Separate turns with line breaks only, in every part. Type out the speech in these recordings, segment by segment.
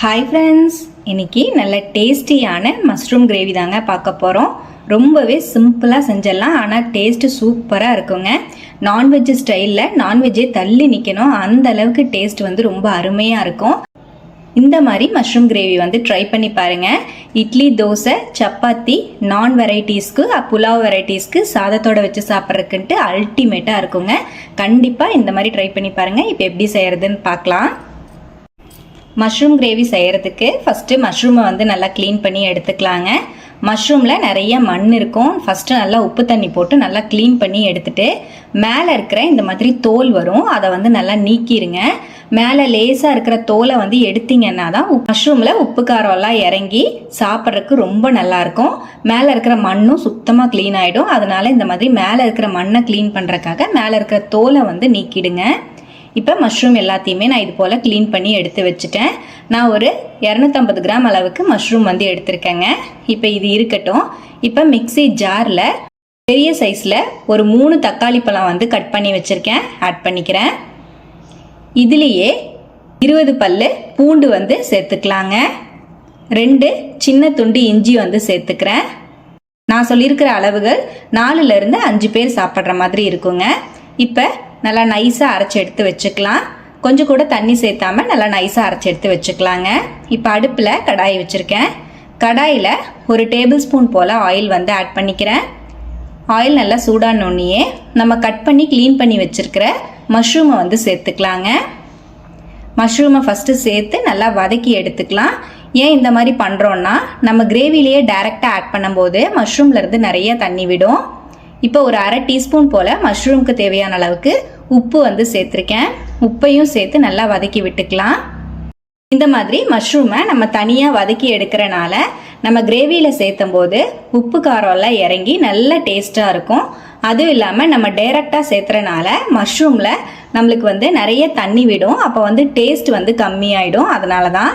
Hi friends இன்னைக்கு நல்ல டேஸ்டியான மஷ்ரூம் கிரேவி தாங்க பார்க்க போகிறோம் ரொம்பவே சிம்பிளாக செஞ்சிடலாம். ஆனால் டேஸ்ட்டு சூப்பராக இருக்குங்க. நான்வெஜ் ஸ்டைலில் நான்வெஜ்ஜே தள்ளி நிற்கணும் அந்த அளவுக்கு டேஸ்ட் வந்து ரொம்ப அருமையாக இருக்கும். இந்த மாதிரி மஷ்ரூம் கிரேவி வந்து ட்ரை பண்ணி பாருங்கள் இட்லி தோசை சப்பாத்தி நான் வெரைட்டிஸ்க்கு புலாவ் வெரைட்டிஸ்க்கு சாதத்தோட வச்சு சாப்பிட்றதுக்குன்ட்டு அல்டிமேட்டாக இருக்குங்க. கண்டிப்பாக இந்த மாதிரி ட்ரை பண்ணி பாருங்கள் இப்போ எப்படி செய்கிறதுன்னு பார்க்கலாம். மஷ்ரூம் கிரேவி செய்கிறதுக்கு ஃபஸ்ட்டு மஷ்ரூமை வந்து நல்லா க்ளீன் பண்ணி எடுத்துக்கலாங்க. மஷ்ரூமில் நிறைய மண் இருக்கும். ஃபஸ்ட்டு நல்லா உப்பு தண்ணி போட்டு நல்லா க்ளீன் பண்ணி எடுத்துட்டு மேலே இருக்கிற இந்த மாதிரி தோல் வரும். அதை வந்து நல்லா நீக்கிடுங்க மேலே லேசாக இருக்கிற தோலை வந்து எடுத்தீங்கன்னா தான் மஷ்ரூமில் உப்பு காரம்லாம் இறங்கி சாப்பிட்றதுக்கு ரொம்ப நல்லாயிருக்கும் மேலே இருக்கிற மண்ணும் சுத்தமாக க்ளீன் ஆகிடும் அதனால் இந்த மாதிரி மேலே இருக்கிற மண்ணை க்ளீன் பண்ணுறக்காக மேலே இருக்கிற தோலை வந்து நீக்கிடுங்க. இப்போ மஷ்ரூம் எல்லாத்தையுமே நான் இது போல் க்ளீன் பண்ணி எடுத்து வச்சுட்டேன். நான் ஒரு இரநூத்தம்பது கிராம் அளவுக்கு மஷ்ரூம் வந்து எடுத்திருக்கேங்க. இப்போ இது இருக்கட்டும். இப்போ மிக்ஸி ஜாரில் பெரிய சைஸில் ஒரு மூணு தக்காளி பழம் வந்து கட் பண்ணி வச்சுருக்கேன். ஆட் பண்ணிக்கிறேன். இதுலேயே இருபது பல் பூண்டு வந்து சேர்த்துக்கலாங்க. ரெண்டு சின்ன துண்டு இஞ்சி வந்து சேர்த்துக்கிறேன். நான் சொல்லியிருக்கிற அளவுகள் நாலுலேருந்து அஞ்சு பேர் சாப்பிட்ற மாதிரி இருக்குங்க. இப்போ நல்லா நைஸாக அரைச்சி எடுத்து வச்சுக்கலாம். கொஞ்சம் கூட தண்ணி சேர்த்தாம நல்லா நைஸாக அரைச்சி எடுத்து வச்சுக்கலாங்க. இப்போ அடுப்பில் கடாய் வச்சுருக்கேன். கடாயில் ஒரு டேபிள் ஸ்பூன் போல் ஆயில் வந்து ஆட் பண்ணிக்கிறேன். ஆயில் நல்லா சூடானோடனேயே நம்ம கட் பண்ணி க்ளீன் பண்ணி வச்சுருக்கிற மஷ்ரூமை வந்து சேர்த்துக்கலாங்க. மஷ்ரூமை ஃபஸ்ட்டு சேர்த்து நல்லா வதக்கி எடுத்துக்கலாம். ஏன் இந்த மாதிரி பண்ணுறோன்னா நம்ம கிரேவிலேயே டைரெக்டாக ஆட் பண்ணும்போது மஷ்ரூம்லேருந்து நிறைய தண்ணி விடும். இப்போ ஒரு அரை டீஸ்பூன் போல் மஷ்ரூம்க்கு தேவையான அளவுக்கு உப்பு வந்து சேர்த்துருக்கேன். உப்பையும் சேர்த்து நல்லா வதக்கி விட்டுக்கலாம். இந்த மாதிரி மஷ்ரூமை நம்ம தனியாக வதக்கி எடுக்கிறனால நம்ம கிரேவியில் சேர்த்தும் போது உப்பு காரம்லாம் இறங்கி நல்ல டேஸ்ட்டாக இருக்கும். அதுவும் இல்லாமல் நம்ம டைரெக்டாக சேர்த்துறனால மஷ்ரூமில் நம்மளுக்கு வந்து நிறைய தண்ணி விடும். அப்போ வந்து டேஸ்ட் வந்து கம்மியாயிடும். அதனால தான்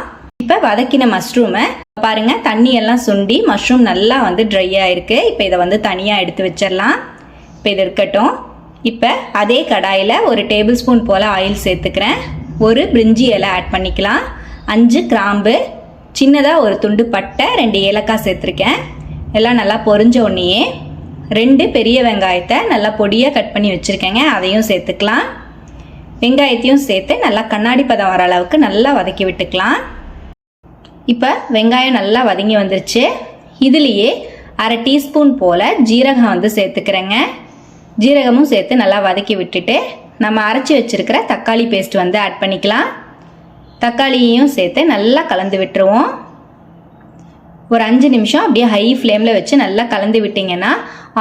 இப்போ வதக்கின மஷ்ரூமை பாருங்கள் தண்ணி எல்லாம் சுண்டி மஷ்ரூம் நல்லா வந்து ட்ரை ஆயிருக்கு இப்போ இதை வந்து தனியாக எடுத்து வச்சிடலாம். இப்போ இது இருக்கட்டும். இப்போ அதே கடாயில் ஒரு டேபிள் ஸ்பூன் போல் ஆயில் சேர்த்துக்கிறேன். ஒரு பிரிஞ்சி இலை ஆட் பண்ணிக்கலாம். அஞ்சு கிராம்பு சின்னதாக ஒரு துண்டு பட்டை ரெண்டு ஏலக்காய் சேர்த்துருக்கேன். எல்லாம் நல்லா பொறிஞ்ச உடனேயே ரெண்டு பெரிய வெங்காயத்தை நல்லா பொடியாக கட் பண்ணி வச்சுருக்கேங்க. அதையும் சேர்த்துக்கலாம். வெங்காயத்தையும் சேர்த்து நல்லா கண்ணாடி பதம் வர அளவுக்கு நல்லா வதக்கி விட்டுக்கலாம். இப்போ வெங்காயம் நல்லா வதங்கி வந்துருச்சு. இதுலேயே அரை டீஸ்பூன் போல் ஜீரகம் வந்து சேர்த்துக்கிறேங்க. ஜீரகமும் சேர்த்து நல்லா வதக்கி விட்டுட்டு நம்ம அரைச்சி வச்சுருக்கிற தக்காளி பேஸ்ட் வந்து ஆட் பண்ணிக்கலாம். தக்காளியையும் சேர்த்து நல்லா கலந்து விட்டுருவோம். ஒரு அஞ்சு நிமிஷம் அப்படியே ஹை ஃப்ளேமில் வச்சு நல்லா கலந்து விட்டிங்கன்னா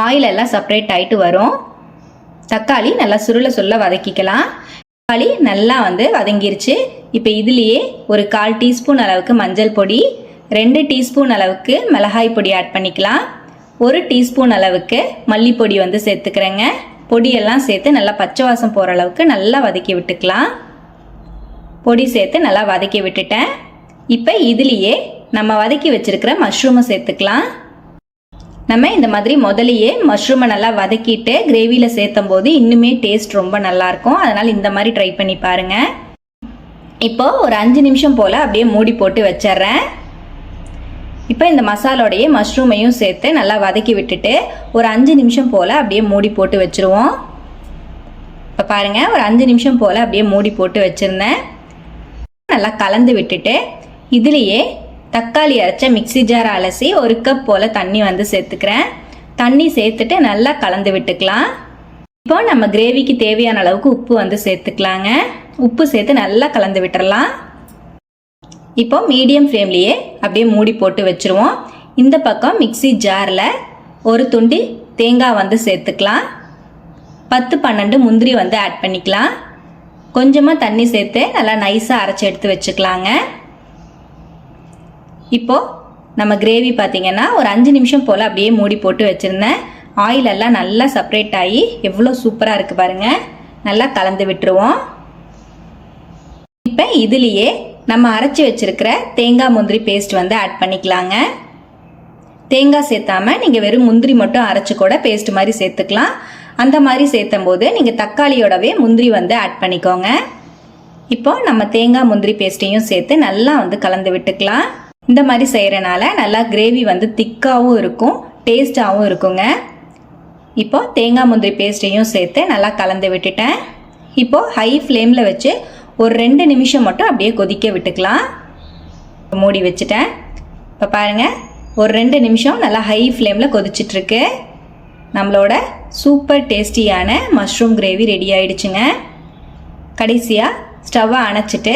ஆயில் எல்லாம் செப்பரேட் ஆகிட்டு வரும். தக்காளி நல்லா சுருள சுருள வதக்கிக்கலாம். தக்காளி நல்லா வந்து வதங்கிருச்சு. இப்போ இதுலேயே ஒரு கால் டீஸ்பூன் அளவுக்கு மஞ்சள் பொடி ரெண்டு டீஸ்பூன் அளவுக்கு மிளகாய் பொடி ஆட் பண்ணிக்கலாம். ஒரு டீஸ்பூன் அளவுக்கு மல்லிப்பொடி வந்து சேர்த்துக்கிறேங்க. பொடியெல்லாம் சேர்த்து நல்லா பச்சை வாசம் போகிற அளவுக்கு நல்லா வதக்கி விட்டுக்கலாம். பொடி சேர்த்து நல்லா வதக்கி விட்டுட்டேன். இப்போ இதுலேயே நம்ம வதக்கி வச்சிருக்கிற மஷ்ரூமை சேர்த்துக்கலாம். நம்ம இந்த மாதிரி முதலையே மஷ்ரூமை நல்லா வதக்கிட்டு கிரேவியில் சேர்த்தும் போது இன்னுமே டேஸ்ட் ரொம்ப நல்லாயிருக்கும் அதனால் இந்த மாதிரி ட்ரை பண்ணி பாருங்கள் இப்போ ஒரு அஞ்சு நிமிஷம் போல் அப்படியே மூடி போட்டு வச்சிட்றேன். இப்போ இந்த மசாலோடையே மஷ்ரூமையும் சேர்த்து நல்லா வதக்கி விட்டுட்டு ஒரு அஞ்சு நிமிஷம் போல் அப்படியே மூடி போட்டு வச்சுருவோம். இப்போ பாருங்கள் ஒரு அஞ்சு நிமிஷம் போல் அப்படியே மூடி போட்டு வச்சுருந்தேன். நல்லா கலந்து விட்டுட்டு இதுலேயே தக்காளி அரைச்ச மிக்சி ஜார் அலசி ஒரு கப் போல் தண்ணி வந்து சேர்த்துக்கிறேன். தண்ணி சேர்த்துட்டு நல்லா கலந்து விட்டுக்கலாம். இப்போ நம்ம கிரேவிக்கு தேவையான அளவுக்கு உப்பு வந்து சேர்த்துக்கலாங்க. உப்பு சேர்த்து நல்லா கலந்து விட்டுறலாம். இப்போ மீடியம் ஃப்ளேம்லேயே அப்படியே மூடி போட்டு வச்சுருவோம். இந்த பக்கம் மிக்சி ஜாரில் ஒரு துண்டு தேங்காய் வந்து சேர்த்துக்கலாம். பத்து பன்னெண்டு முந்திரி வந்து ஆட் பண்ணிக்கலாம். கொஞ்சமாக தண்ணி சேர்த்து நல்லா நைஸாக அரைச்சி எடுத்து வச்சுக்கலாங்க. இப்போது நம்ம கிரேவி பார்த்திங்கன்னா ஒரு அஞ்சு நிமிஷம் போல் அப்படியே மூடி போட்டு வச்சுருந்தேன். ஆயிலெல்லாம் நல்லா செப்பரேட் ஆகி எவ்வளோ சூப்பராக இருக்குது பாருங்கள் நல்லா கலந்து விட்டுருவோம். இப்போ இதுலேயே நம்ம அரைச்சி வச்சுருக்கிற தேங்காய் முந்திரி பேஸ்ட் வந்து ஆட் பண்ணிக்கலாங்க. தேங்காய் சேர்த்தாம நீங்கள் வெறும் முந்திரி மட்டும் அரைச்சி கூட பேஸ்ட் மாதிரி சேர்த்துக்கலாம். அந்த மாதிரி சேர்த்தும் போது நீங்கள் தக்காளியோடவே முந்திரி வந்து ஆட் பண்ணிக்கோங்க. இப்போ நம்ம தேங்காய் முந்திரி பேஸ்ட்டையும் சேர்த்து நல்லா வந்து கலந்து விட்டுக்கலாம். இந்த மாதிரி செய்கிறனால நல்லா கிரேவி வந்து திக்காகவும் இருக்கும் டேஸ்டாகவும் இருக்குங்க. இப்போ தேங்காய் முந்திரி பேஸ்ட்டையும் சேர்த்து நல்லா கலந்து விட்டுட்டேன். இப்போ ஹை ஃப்ளேமில் வச்சு ஒரு ரெண்டு நிமிஷம் மட்டும் அப்படியே கொதிக்க விட்டுக்கலாம். மூடி வச்சுட்டேன். இப்போ பாருங்கள் ஒரு ரெண்டு நிமிஷம் நல்லா ஹை ஃப்ளேமில் கொதிச்சிட்ருக்கு. நம்மளோட சூப்பர் டேஸ்டியான மஷ்ரூம் கிரேவி ரெடி ஆயிடுச்சுங்க. கடைசியாக ஸ்டவ்வை அணைச்சிட்டு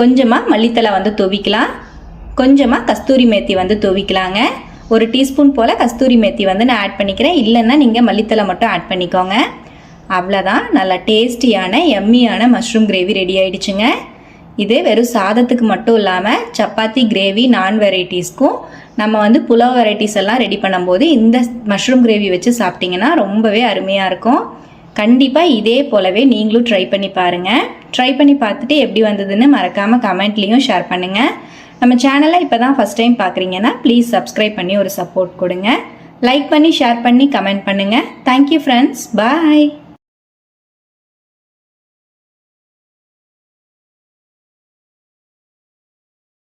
கொஞ்சமாக மல்லித்தலை வந்து துவிக்கலாம். கொஞ்சமாக கஸ்தூரி மேத்தி வந்து துவிக்கலாங்க. ஒரு டீஸ்பூன் போல் கஸ்தூரி மேத்தி வந்து நான் ஆட் பண்ணிக்கிறேன். இல்லைன்னா நீங்கள் மல்லித்தலை மட்டும் ஆட் பண்ணிக்கோங்க. அவ்வளோதான் நல்லா டேஸ்டியான எம்மியான மஷ்ரூம் கிரேவி ரெடி ஆயிடுச்சுங்க. இது வெறும் சாதத்துக்கு மட்டும் இல்லாமல் சப்பாத்தி கிரேவி நான் வெரைட்டிஸ்க்கும் நம்ம வந்து புலாவ் வெரைட்டிஸ் எல்லாம் ரெடி பண்ணும்போது இந்த மஷ்ரூம் கிரேவி வச்சு சாப்பிட்டிங்கன்னா ரொம்பவே அருமையாக இருக்கும். கண்டிப்பாக இதே போலவே நீங்களும் ட்ரை பண்ணி பாருங்கள் ட்ரை பண்ணி பார்த்துட்டு எப்படி வந்ததுன்னு மறக்காமல் கமெண்ட்லேயும் ஷேர் பண்ணுங்கள் நம்ம சேனலை இப்போ தான் ஃபஸ்ட் டைம் பார்க்குறீங்கன்னா ப்ளீஸ் சப்ஸ்கிரைப் பண்ணி ஒரு சப்போர்ட் கொடுங்க. லைக் பண்ணி ஷேர் பண்ணி கமெண்ட் பண்ணுங்கள் தேங்க்யூ ஃப்ரெண்ட்ஸ் பாய்